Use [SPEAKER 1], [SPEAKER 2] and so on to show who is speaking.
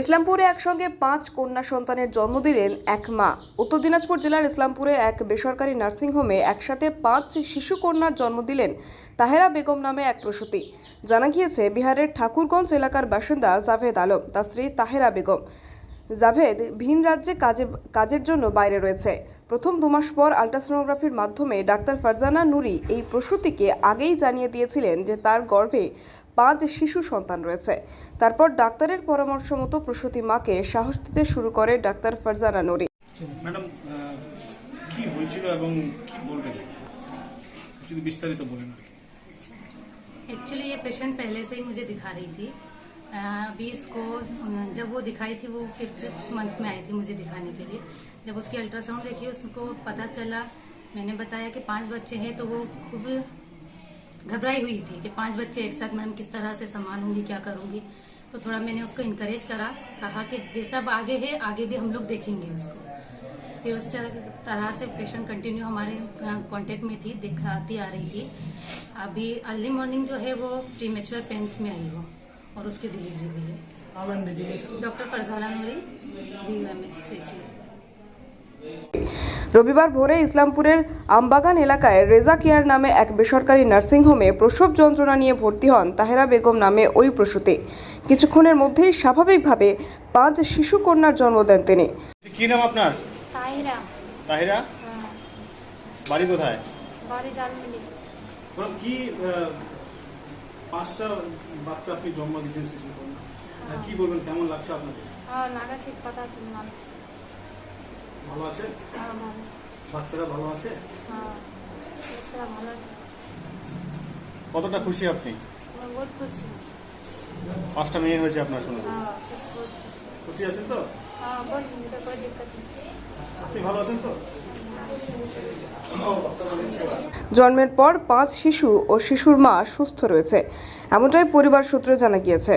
[SPEAKER 1] ইসলামপুরে একসঙ্গে পাঁচ কন্যা সন্তানের জন্ম দিলেন এক মা। উত্তর দিনাজপুর জেলার ইসলামপুরে এক বেসরকারি নার্সিংহোমে একসাথে পাঁচ শিশু কন্যার জন্ম দিলেন তাহেরা বেগম নামে এক প্রসূতি। জানা গিয়েছে, বিহারের ঠাকুরগঞ্জ এলাকার বাসিন্দা জাভেদ আলম, তার স্ত্রী তাহেরা বেগম। জাভেদ ভিন রাজ্যে কাজে, কাজের জন্য বাইরে রয়েছে। প্রথম দু মাস পর আলট্রাসোনোগ্রাফির মাধ্যমে ডাক্তার ফারজানা নুরি এই প্রসূতিকে আগেই জানিয়ে দিয়েছিলেন যে তার গর্ভে পাঁচ শিশু সন্তান রয়েছে তারপর ডাক্তারের পরামর্শ মতো প্রসূতি মাকে সাহস দিতে শুরু করে doctor Farzana Nuri
[SPEAKER 2] madam ah, কি হয়েছিল এবং কি বলবেন যদি বিস্তারিত বলেন আর কি
[SPEAKER 3] एक्चुअली ये पेशेंट पहले से ही मुझे दिखा रही थी अ, अभी इसको अ, जब वो दिखाई थी वो फिफ्थ मंथ में आई थी मुझे दिखाने के लिए जब उसकी अल्ट्रासाउंड देखी उसको पता चला मैंने बताया कि पांच बच्चे हैं तो वो खूब घबराई हुई थी कि पाँच बच्चे एक साथ मैम किस तरह से संभालूँगी क्या करूँगी? तो थोड़ा मैंने उसको इनकरेज करा कहा कि जैसा अब आगे है आगे भी हम लोग देखेंगे उसको। फिर उस तरह से पेशेंट कंटिन्यू हमारे कांटेक्ट में थी दिखाती आ रही थी। अभी अर्ली मॉर्निंग जो है वो प्री मेचुअर पेंस में आई वो और उसकी डिलीवरी हुई। है doctor Farzana Noori D U M S से
[SPEAKER 1] রবিবার ভোরে ইসলামপুরের আমবাগান এলাকায় রেজা কেয়ার নামে এক বেসরকারি নার্সিংহোমে প্রসব যন্ত্রণা নিয়ে ভর্তি হন তাহেরা বেগম নামে ওই প্রসূতি। কিছুক্ষণের মধ্যেই স্বাভাবিকভাবে পাঁচ শিশু কন্যার জন্ম দেন তিনি।
[SPEAKER 2] কি নাম আপনার?
[SPEAKER 4] তাহিরা।
[SPEAKER 2] তাহিরা?
[SPEAKER 4] হ্যাঁ,
[SPEAKER 2] বাড়ি কোথায়?
[SPEAKER 4] বাড়ি জালমিলি।
[SPEAKER 2] কি পাঁচটা বাচ্চা আপনি জন্ম দিতেন শিশু কন্যা আর কি বলবেন কেমন লাগছে আপনাকে
[SPEAKER 4] হ্যাঁ লাগা ঠিক কথা
[SPEAKER 2] আছে
[SPEAKER 4] হ্যাঁ ভালো
[SPEAKER 2] আছে?
[SPEAKER 4] বাচ্চারা ভালো আছে?
[SPEAKER 2] কতটা খুশি আপনি? পাঁচটা মেয়ে হয়েছে আপনার
[SPEAKER 4] খুশি
[SPEAKER 2] আছেন তো?
[SPEAKER 1] জন্মের পর পাঁচ শিশু ও শিশুর মা সুস্থ রয়েছে এমনটাই পরিবার সূত্রে জানা গিয়েছে।